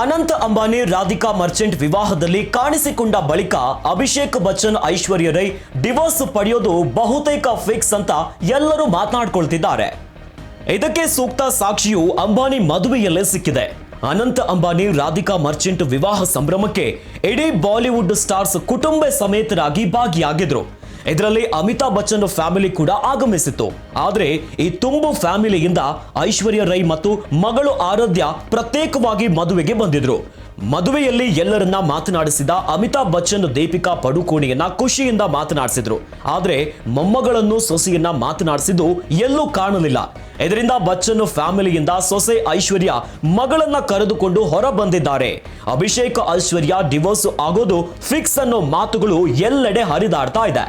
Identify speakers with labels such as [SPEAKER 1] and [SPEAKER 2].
[SPEAKER 1] ಅನಂತ್ ಅಂಬಾನಿ ರಾಧಿಕಾ ಮರ್ಚೆಂಟ್ ವಿವಾಹದಲ್ಲಿ ಕಾಣಿಸಿಕೊಂಡ ಬಳಿಕ ಅಭಿಷೇಕ್ ಬಚ್ಚನ್ ಐಶ್ವರ್ಯ ರೈ ಡಿವೋರ್ಸ್ ಪಡೆಯೋದು ಬಹುತೇಕ ಫಿಕ್ಸ್ ಅಂತ ಎಲ್ಲರೂ ಮಾತನಾಡ್ಕೊಳ್ತಿದ್ದಾರೆ. ಇದಕ್ಕೆ ಸೂಕ್ತ ಸಾಕ್ಷಿಯು ಅಂಬಾನಿ ಮದುವೆಯಲ್ಲೇ ಸಿಕ್ಕಿದೆ. ಅನಂತ ಅಂಬಾನಿ ರಾಧಿಕಾ ಮರ್ಚೆಂಟ್ ವಿವಾಹ ಸಂಭ್ರಮಕ್ಕೆ ಇಡೀ ಬಾಲಿವುಡ್ ಸ್ಟಾರ್ಸ್ ಕುಟುಂಬ ಸಮೇತರಾಗಿ ಭಾಗಿಯಾಗಿದ್ರು. ಇದರಲ್ಲಿ ಅಮಿತಾಬ್ ಬಚ್ಚನ್ ಫ್ಯಾಮಿಲಿ ಕೂಡ ಆಗಮಿಸಿತ್ತು. ಆದ್ರೆ ಈ ತುಂಬು ಫ್ಯಾಮಿಲಿಯಿಂದ ಐಶ್ವರ್ಯ ರೈ ಮತ್ತು ಮಗಳು ಆರಾಧ್ಯ ಪ್ರತ್ಯೇಕವಾಗಿ ಮದುವೆಗೆ ಬಂದಿದ್ರು. ಮದುವೆಯಲ್ಲಿ ಎಲ್ಲರನ್ನ ಮಾತನಾಡಿಸಿದ ಅಮಿತಾಬ್ ಬಚ್ಚನ್ ದೀಪಿಕಾ ಪಡುಕೋಣೆಯನ್ನ ಖುಷಿಯಿಂದ ಮಾತನಾಡಿಸಿದ್ರು. ಆದ್ರೆ ಮೊಮ್ಮಗಳನ್ನು ಸೊಸೆಯನ್ನ ಮಾತನಾಡಿಸಿದ್ದು ಎಲ್ಲೂ ಕಾಣಲಿಲ್ಲ. ಇದರಿಂದ ಬಚ್ಚನ್ ಫ್ಯಾಮಿಲಿಯಿಂದ ಸೊಸೆ ಐಶ್ವರ್ಯ ಮಗಳನ್ನ ಕರೆದುಕೊಂಡು ಹೊರ ಬಂದಿದ್ದಾರೆ ಅಭಿಷೇಕ್ ಐಶ್ವರ್ಯ ಡಿವೋರ್ಸ್ ಆಗೋದು ಫಿಕ್ಸ್ ಅನ್ನೋ ಮಾತುಗಳು ಎಲ್ಲೆಡೆ ಹರಿದಾಡ್ತಾ ಇದೆ.